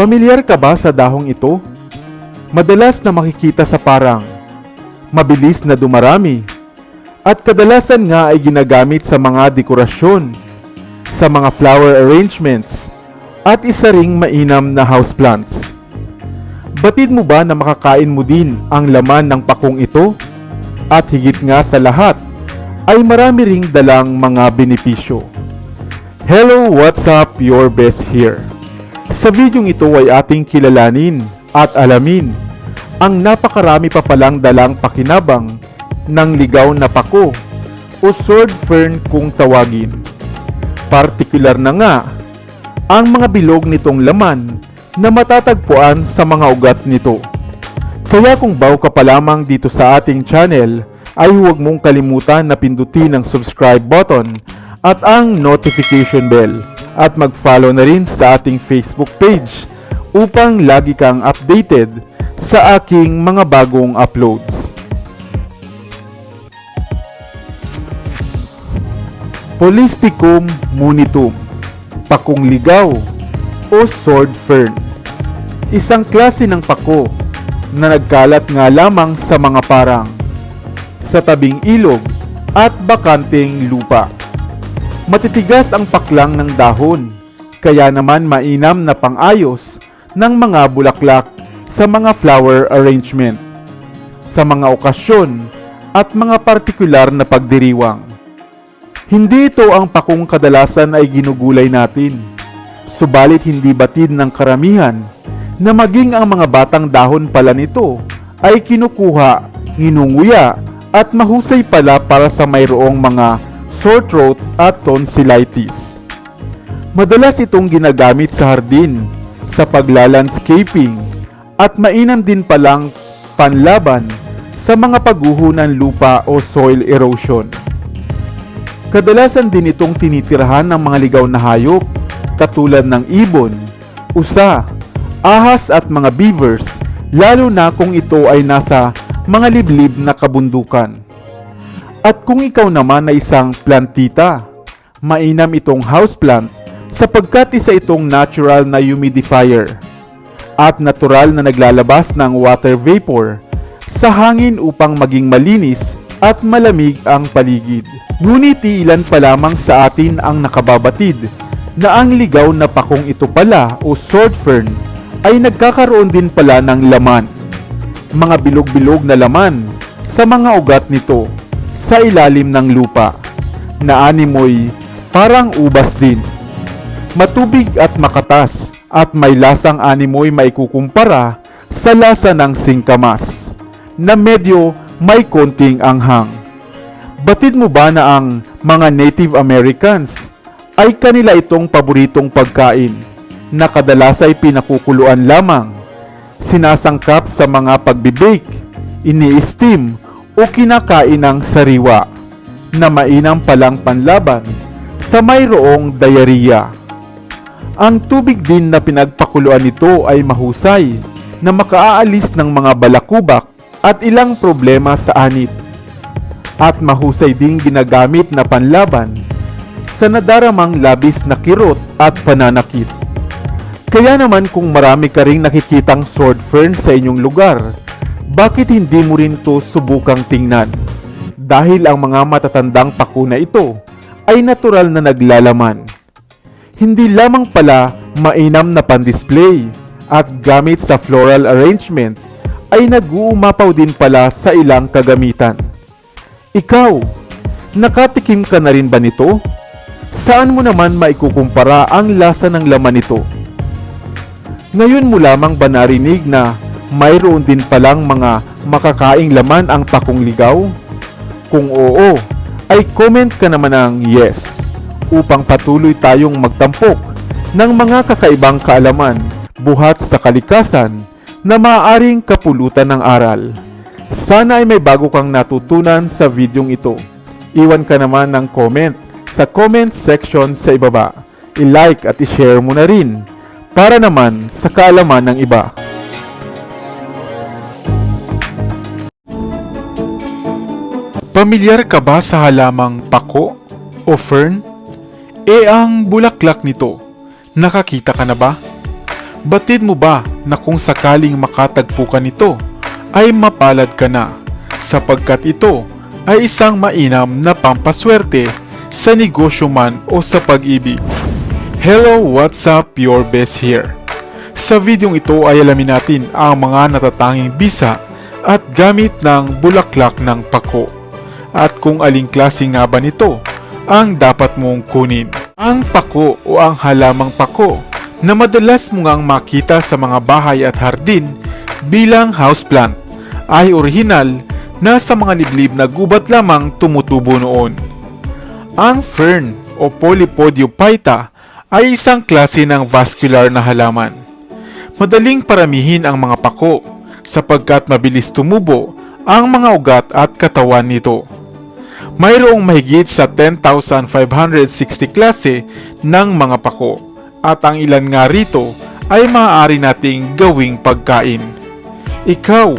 Pamilyar ka ba sa dahong ito? Madalas na makikita sa parang mabilis na dumarami at kadalasan nga ay ginagamit sa mga dekorasyon, sa mga flower arrangements at isa ring mainam na houseplants. Batid mo ba na makakain mo din ang laman ng pakong ito? At higit nga sa lahat, ay marami ring dalang mga benepisyo. Hello, what's up? Your best here. Sa videong ito ay ating kilalanin at alamin ang napakarami pa palang dalang pakinabang ng ligaw na pako o sword fern kung tawagin. Partikular na nga ang mga bilog nitong laman na matatagpuan sa mga ugat nito. Kaya kung bago ka pa lamang dito sa ating channel, ay huwag mong kalimutan na pindutin ang subscribe button at ang notification bell at mag-follow na rin sa ating Facebook page upang lagi kang updated sa aking mga bagong uploads. Polisticum munitum, pakong ligaw o sword fern. Isang klase ng pako na nagkalat nga lamang sa mga parang sa tabing ilog at bakanting lupa. Matitigas ang paklang ng dahon, kaya naman mainam na pangayos ng mga bulaklak sa mga flower arrangement, sa mga okasyon at mga partikular na pagdiriwang. Hindi ito ang pakong kadalasan ay ginugulay natin, subalit hindi batid ng karamihan na maging ang mga batang dahon pala nito ay kinukuha, nginunguya at mahusay pala para sa mayroong mga sore throat at tonsillitis. Madalas itong ginagamit sa hardin, sa paglalandscaping, at mainam din palang panlaban sa mga pagguho ng lupa o soil erosion. Kadalasan din itong tinitirahan ng mga ligaw na hayop, katulad ng ibon, usa, ahas at mga beavers, lalo na kung ito ay nasa mga liblib na kabundukan. At kung ikaw naman ay isang plantita, mainam itong houseplant sapagkat isa itong natural na humidifier at natural na naglalabas ng water vapor sa hangin upang maging malinis at malamig ang paligid. Ngunit ilan pa lamang sa atin ang nakababatid na ang ligaw na pakong ito pala o sword fern ay nagkakaroon din pala ng laman. Mga bilog-bilog na laman sa mga ugat nito sa ilalim ng lupa na animoy parang ubas din. Matubig at makatas at may lasang animoy maikukumpara sa lasa ng singkamas na medyo may konting anghang. Batid mo ba na ang mga Native Americans ay kanila itong paboritong pagkain na kadalas ay pinakukuluan lamang, sinasangkap sa mga pagbibake, ini-steam o kinakain ng sariwa na mainam palang panlaban sa mayroong diarrhea. Ang tubig din na pinagpakuluan nito ay mahusay na makaaalis ng mga balakubak at ilang problema sa anit. At mahusay ding ginagamit na panlaban sa nadaramang labis na kirot at pananakit. Kaya naman kung marami ka ring nakikitang sword fern sa inyong lugar, bakit hindi mo rin to subukang tingnan? Dahil ang mga matatandang pako ito ay natural na naglalaman. Hindi lamang pala mainam na pandisplay at gamit sa floral arrangement ay nag-uumapaw din pala sa ilang kagamitan. Ikaw, nakatikim ka na rin ba nito? Saan mo naman maikukumpara ang lasa ng laman nito? Ngayon mo lamang ba narinig na mayroon din palang mga makakaing laman ang pakong ligaw? Kung oo, ay comment ka naman ng yes upang patuloy tayong magtampok ng mga kakaibang kaalaman buhat sa kalikasan na maaaring kapulutan ng aral. Sana ay may bago kang natutunan sa videong ito. Iwan ka naman ng comment sa comment section sa ibaba. I-like at i-share mo na rin para naman sa kaalaman ng iba. Pamilyar ka ba sa halamang pako o fern? E ang bulaklak nito, nakakita ka na ba? Batid mo ba na kung sakaling makatagpo ka nito, ay mapalad ka na sapagkat ito ay isang mainam na pampaswerte sa negosyo man o sa pag-ibig. Hello, what's up? Your best here. Sa videong ito ay alamin natin ang mga natatanging bisa at gamit ng bulaklak ng pako. At kung aling klase nga ba nito ang dapat mong kunin. Ang pako o ang halamang pako na madalas mo ngang makita sa mga bahay at hardin bilang houseplant ay orihinal na sa mga liblib na gubat lamang tumutubo noon. Ang fern o Polypodiophyta ay isang klase ng vascular na halaman. Madaling paramihin ang mga pako sapagkat mabilis tumubo ang mga ugat at katawan nito. Mayroong mahigit sa 10,560 klase ng mga pako at ang ilan nga rito ay maaari nating gawing pagkain. Ikaw,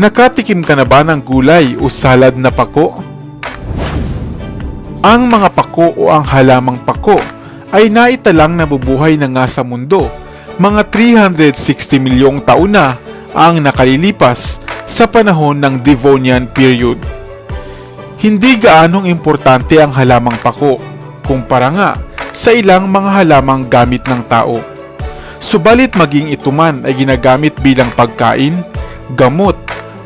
nakatikim ka na ba ng gulay o salad na pako? Ang mga pako o ang halamang pako ay naitalang nabubuhay na nga sa mundo. Mga 360 milyong taon na ang nakalilipas sa panahon ng Devonian period. Hindi gaanong importante ang halamang pako kumpara nga sa ilang mga halamang gamit ng tao. Subalit maging ito man ay ginagamit bilang pagkain, gamot,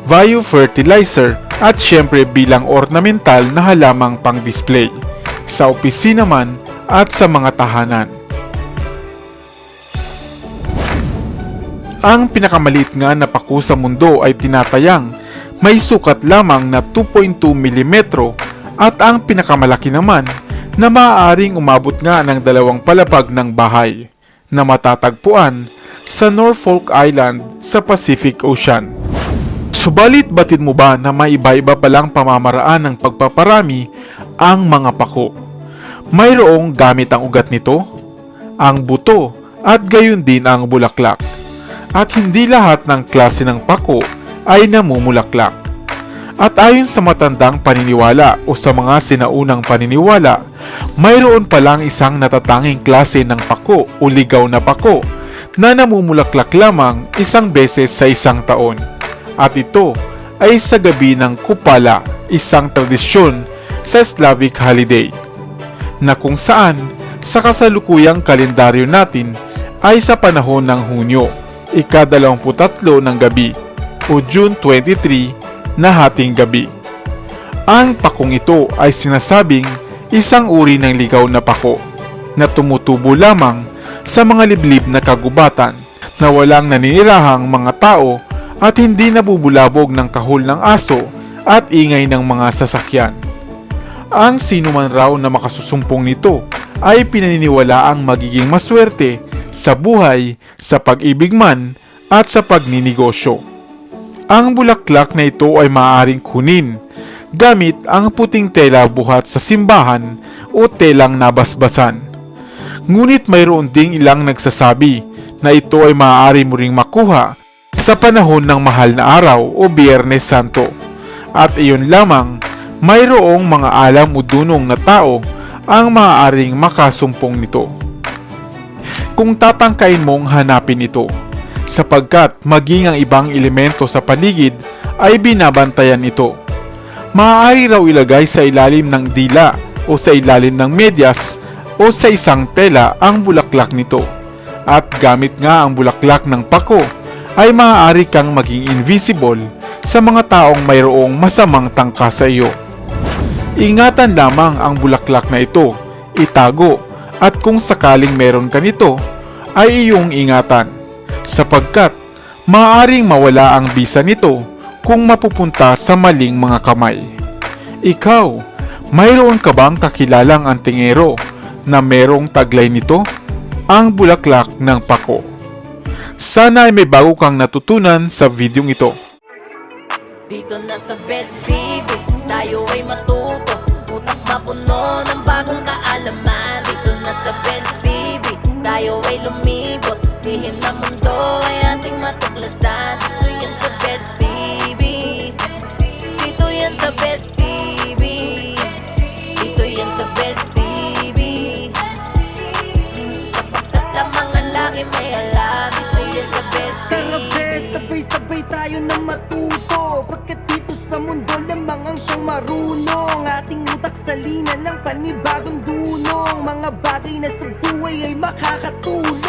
biofertilizer at syempre bilang ornamental na halamang pang-display sa opisina man at sa mga tahanan. Ang pinakamaliit nga na pako sa mundo ay tinatayang may sukat lamang na 2.2 mm at ang pinakamalaki naman na maaaring umabot nga ng dalawang palapag ng bahay na matatagpuan sa Norfolk Island sa Pacific Ocean. Subalit batid mo ba na may iba-iba palang pamamaraan ng pagpaparami ang mga pako? Mayroong gamit ang ugat nito, ang buto at gayon din ang bulaklak. At hindi lahat ng klase ng pako ay namumulaklak. At ayon sa matandang paniniwala o sa mga sinaunang paniniwala, mayroon palang isang natatanging klase ng pako o ligaw na pako na namumulaklak lamang isang beses sa isang taon. At ito ay sa gabi ng Kupala, isang tradisyon sa Slavic holiday, na kung saan sa kasalukuyang kalendaryo natin ay sa panahon ng Hunyo, ika-23 ng gabi o June 23 na hating gabi. Ang pakong ito ay sinasabing isang uri ng ligaw na pako na tumutubo lamang sa mga liblib na kagubatan na walang naninirahang mga tao at hindi nabubulabog ng kahol ng aso at ingay ng mga sasakyan. Ang sino man raw na makasusumpong nito ay pinaniniwalaang magiging maswerte sa buhay, sa pag-ibig man at sa pagninegosyo. Ang bulaklak na ito ay maaaring kunin gamit ang puting tela buhat sa simbahan o telang nabasbasan. Ngunit mayroon ding ilang nagsasabi na ito ay maaari mo ring makuha sa panahon ng mahal na araw o Biyernes Santo. At iyon lamang, mayroong mga alam o dunong na tao ang maaaring makasumpong nito. Kung tatangkain mong hanapin ito, sapagkat maging ang ibang elemento sa paligid ay binabantayan ito. Maaari raw ilagay sa ilalim ng dila o sa ilalim ng medyas o sa isang tela ang bulaklak nito. At gamit nga ang bulaklak ng pako ay maaari kang maging invisible sa mga taong mayroong masamang tangka sa iyo. Ingatan lamang ang bulaklak na ito, itago, at kung sakaling meron ka nito, ay iyong ingatan, sapagkat maaaring mawala ang bisa nito kung mapupunta sa maling mga kamay. Ikaw, mayroon ka bang kakilalang antingero na merong taglay nito? Ang bulaklak ng pako. Sana ay may bago kang natutunan sa videong ito. Dito na sa Best TV Tayo ay matuto Utak mapuno ng bagong kaalaman Dito na sa Best TV Tayo ay lumibot Lihim na mundo ay ating matuklasan. Dito yan sa Best TV Dito yan sa Best TV Dito yan sa Best TV Sapagkat ang lagi may alam. Dito tayo na matuto. Pagkat dito sa mundo lamang ang siyang marunong? Ating utak salina ng panibagong dunong. Mga bagay na sa buhay ay makakatulong